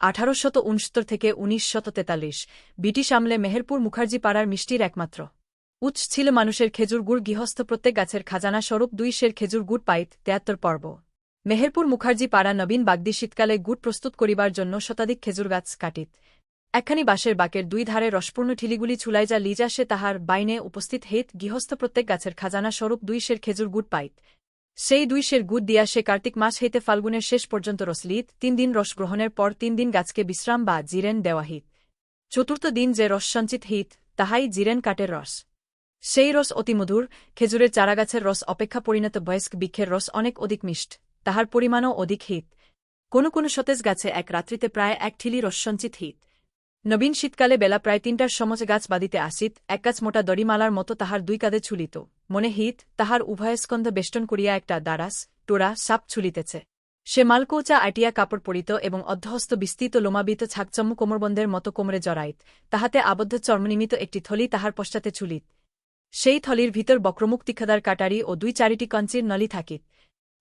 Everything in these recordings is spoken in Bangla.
আঠারোশত উনসত্তর থেকে উনিশ শত তেতাল্লিশ, ব্রিটিশ আমলে মেহেরপুর মুখার্জি পাড়ার মিষ্টির একমাত্র। উৎস ছিল মানুষের খেজুর গুড় গৃহস্থ প্রত্যেক গাছের খাজানা স্বরূপ দুই শের খেজুর গুড় পাইত তেয়াত্তর পর্ব। মেহেরপুর মুখার্জি পাড়া নবীন বাগদি শীতকালে গুড় প্রস্তুত করিবার জন্য শতাধিক খেজুর গাছ কাটিত। একখানি বাঁশের বাকের দুই ধারে রসপূর্ণ ঠিলিগুলি ছুলাই যা লিজা সে তাহার বাইনে উপস্থিত হেত গৃহস্থ প্রত্যেক গাছের খাজানা স্বরূপ দুই শের খেজুর গুড় পাইত। সেই দুই শের গুড় দিয়া সে কার্তিক মাস হইতে ফাল্গুনের শেষ পর্যন্ত রসলিত, তিন দিন রস গ্রহণের পর তিন দিন গাছকে বিশ্রাম বা জিরেন দেওয়া হিত। চতুর্থ দিন যে রস সঞ্চিত হিত, তাহাই জিরেন কাটের রস। সেই রস অতি মধুর, খেজুরের চারাগাছের রস অপেক্ষা পরিণত বয়স্ক বৃক্ষের রস অনেক অধিক মিষ্ট, তাহার পরিমাণও অধিক হিত। কোনো কোনো সতেজ গাছে এক রাত্রিতে প্রায় এক ঠিলি রস সঞ্চিত হিত। নবীন শীতকালে বেলা প্রায় তিনটার সমজ গাছ বাদিতে আসিত, এক গাছ মোটা দড়িমালার মতো তাহার দুই কাঁধে ছুলিত মনে হিত, তাহার উভয়স্কন্ধ বেষ্টন করিয়া একটা দারাস টোড়া সাপ ছুলিতেছে সে মালকৌচা আটিয়া কাপড় পরিত এবং অধ্যহস্ত বিস্তৃত লোমাবিত ছাকচম্মু কোমরবন্ধের মতো কোমরে জড়াইত। তাহাতে আবদ্ধ চর্মনিমিত একটি থলি তাহার পশ্চাতে ছুলিত সেই থলির ভিতর বক্রমুখ তীখাদার কাটারি ও দুই চারিটি কঞ্চির নলি থাকিত।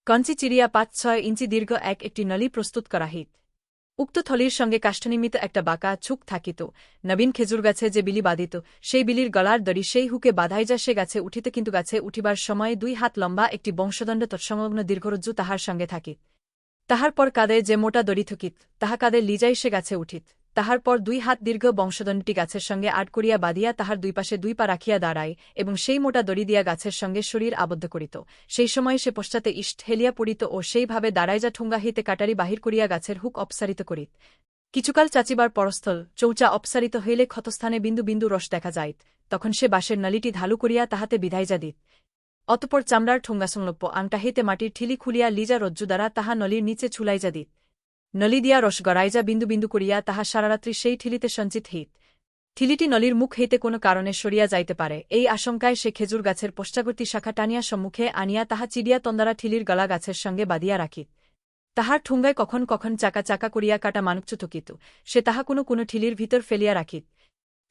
কঞ্চি চিরিয়া পাঁচ ছয় ইঞ্চি দীর্ঘ এক একটি নলি প্রস্তুত করা হিত। উক্ত থলির সঙ্গে কাষ্ঠনিমিত একটা বাঁকা ছুক থাকিত। নবীন খেজুর গাছে যে বিলি বাঁধিত, সেই বিলির গলার দড়ি সেই হুকে বাধাই যা সে গাছে উঠিতে কিন্তু গাছে উঠিবার সময় দুই হাত লম্বা একটি বংশদণ্ড তৎসংলগ্ন দীর্ঘরজ্জু তাহার সঙ্গে থাকিত। তাহার পর কাদে যে মোটা দড়ি থকিত, তাহা কাদের লিজাই সে গাছে উঠিত। তাহার পর দুই হাত দীর্ঘ বংশদণ্ডটি গাছের সঙ্গে আট করিয়া বাঁধিয়া তাহার দুই পাশে দুই পা রাখিয়া দাঁড়ায় এবং সেই মোটা দড়ি দিয়া গাছের সঙ্গে শরীর আবদ্ধ করিত। সেই সময় সে পশ্চাতে ইষ্ট হেলিয়া পড়িত ও সেইভাবে দাঁড়ায় যা ঠুঙ্গা হইতে কাটারি বাহির করিয়া গাছের হুক অপসারিত করিত। কিছুকাল চাচিবার পরস্থল চৌচা অপসারিত হইলে ক্ষতস্থানে বিন্দু বিন্দু রস দেখা যাইত। তখন সে বাঁশের নলিটি ঢালু করিয়া তাহাতে বিধাইজা দিত। অতপর চামড়ার ঠোঙ্গা সংলপ্য আংটা হইতে মাটির ঠিলি খুলিয়া লিজা রজ্জু দ্বারা তাহা নলির নিচে ছুলাইজা দিত। নলি দিয়া রস গড়াইজা বিন্দু বিন্দু করিয়া তাহা সারারাত্রি সেই ঠিলিতে সঞ্চিত হিত ঠিলিটি নলির মুখ হইতে কোনো কারণে সরিয়া যাইতে পারে। এই আশঙ্কায় সে খেজুর গাছের পশ্চাবর্তী শাখা টানিয়া সম্মুখে আনিয়া তাহা চিড়িয়া তন্দারা ঠিলির গলা গাছের সঙ্গে বাঁধিয়া রাখিত। তাহার ঠুঙ্গায় কখন কখন চাকা চাকা করিয়া কাটা মানুকচু থকিত। সে তাহা কোনো কোনো ঠিলির ভিতর ফেলিয়া রাখিত।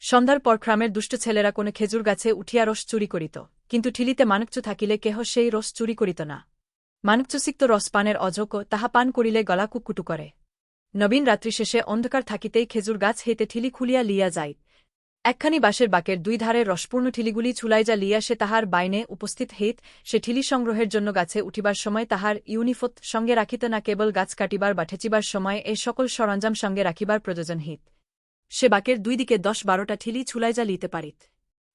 সন্ধ্যার পর ক্রামের দুষ্ট ছেলেরা কোনো খেজুর গাছে উঠিয়া রস চুরি করিত। কিন্তু ঠিলিতে মানুকচু থাকিলে কেহ সেই রস চুরি করিত না। মানুকচুসিক্ত রস পানের অযোগ্য তাহা পান করিলে গলা কুকুটু করে। নবীন রাত্রি শেষে অন্ধকার থাকিতেই খেজুর গাছ হইতে ঠিলি খুলিয়া লিয়া যায়। একখানি বাঁশের বাকের দুই ধারে রসপূর্ণ ঠিলিগুলি ছুলাই যা লিয়া সে তাহার বাইনে উপস্থিত হেত, সে ঠিলি সংগ্রহের জন্য গাছে উঠিবার সময় তাহার ইউনিফত সঙ্গে রাখিত না কেবল গাছ কাটিবার বা ঠেচিবার সময় এই সকল সরঞ্জাম সঙ্গে রাখিবার প্রয়োজন হিত। সে বাকের দুই দিকে দশ বারোটা ঠিলি ছুলাই যা লিতে পারিত।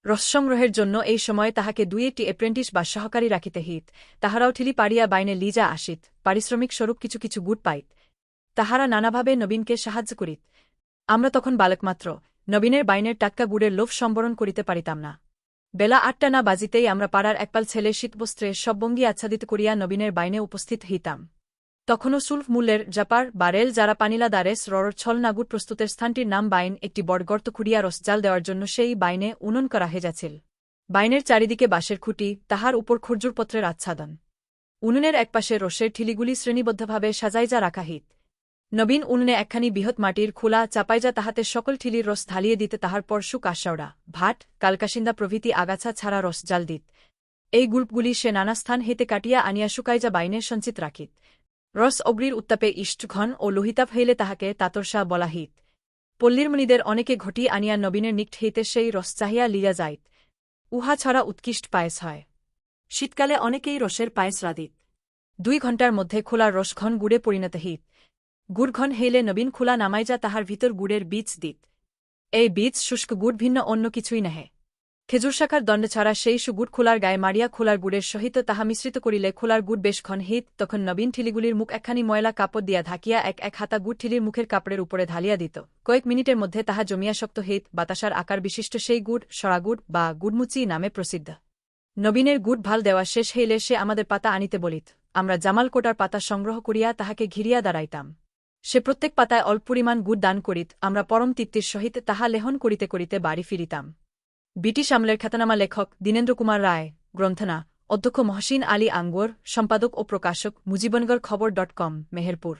রস সংগ্রহের জন্য এই সময় তাহাকে দুই একটি এপ্রেন্টিস বা সহকারী রাখিতে হিত। তাহারাও ঠিলি পাড়িয়া বাইনে লিজা আসিত। পারিশ্রমিক স্বরূপ কিছু কিছু গুট পাইত। তাহারা নানাভাবে নবীনকে সাহায্য করিত। আমরা তখন বালকমাত্র, নবীনের বাইনের টাক্কা গুড়ের লোভ সম্বরণ করিতে পারিতাম না। বেলা আটটা না বাজিতেই আমরা পাড়ার একপাল ছেলে শীতবস্ত্রে সববঙ্গী আচ্ছাদিত করিয়া নবীনের বাইনে উপস্থিত হইতাম। তখনও সুলফ মূল্যের জাপার, বারেল, যারা পানিলা দারেস রর ছল নাগুর প্রস্তুতের স্থানটির নাম বাইন, একটি বড় গর্ত খুঁড়িয়া রসজাল দেওয়ার জন্য সেই বাইনে উনন করা হেজাছিল বাইনের চারিদিকে বাঁশের খুঁটি, তাহার উপর খর্জুরপত্রের আচ্ছাদন। উনুনের একপাশে রসের ঠিলিগুলি শ্রেণীবদ্ধভাবে সাজাইজা রাখা হিত নবীন উনুনে একখানি বৃহৎ মাটির খোলা চাপাইজা তাহাতে সকল ঠিলির রস ঢালিয়ে দিতে তাহার পর সুক ভাট কালকাসিন্দা প্রভৃতি আগাছা ছাড়া রস জাল দিত। এই গুল্পগুলি সে নানা স্থান হেতে কাটিয়া আনিয়া শুকাইজা বাইনে সঞ্চিত রাখিত। রস অগ্রির উত্তাপে ইষ্টঘন ও লোহিতাপ হইলে তাহাকে তাতরসা বলা হিত। পল্লীরমণিদের অনেকে ঘটি আনিয়া নবীনের নিকট হইতে সেই রস চাহিয়া লিয়া যাইত। উহা ছড়া উৎকৃষ্ট পায়েস হয়। শীতকালে অনেকেই রসের পায়েস রাদিত দুই ঘণ্টার মধ্যে খোলার রসঘন গুড়ে পরিণত হিত। গুড় ঘন হেলে নবীন খোলা নামাইজা তাহার ভিতর গুড়ের বীজ দিত। এই বীজ শুষ্ক গুড় ভিন্ন অন্য কিছুই নহে। খেজুর শাখার দণ্ড ছাড়া সেই সুগুড় খোলার গায়ে মারিয়া খোলার গুড়ের সহিত তাহা মিশ্রিত করিলে খোলার গুড় বেশ ক্ষণ হিত তখন নবীন ঠিলিগুলির মুখ একখানি ময়লা কাপড় দিয়া ঢাকিয়া এক এক হাতা গুড় ঠিলির মুখের কাপড়ের উপরে ঢালিয়া দিত। কয়েক মিনিটের মধ্যে তাহা জমিয়া শক্ত হিত বাতাসার আকার বিশিষ্ট সেই গুড় সরাগুড় বা গুড়মুচি নামে প্রসিদ্ধ। নবীনের গুড় ভালো দেওয়া শেষ হইলে সে আমাদের পাতা আনিতে বলিত, আমরা জামালকোটার পাতা সংগ্রহ করিয়া তাহাকে ঘিরিয়া দাঁড়াইতাম। সে প্রত্যেক পাতায় অল্প পরিমাণ গুড় দান করিত, আমরা পরম তৃপ্তির সহিত তাহা লেহন করিতে করিতে বাড়ি ফিরিতাম। ব্রিটিশ আমলের খ্যাতনামা লেখক দীনেন্দ্র কুমার রায়, গ্রন্থনা, অধ্যক্ষ মহসিন আলী আঙ্গর, সম্পাদক ও প্রকাশক মুজিবনগর খবর ডট কম, মেহেরপুর।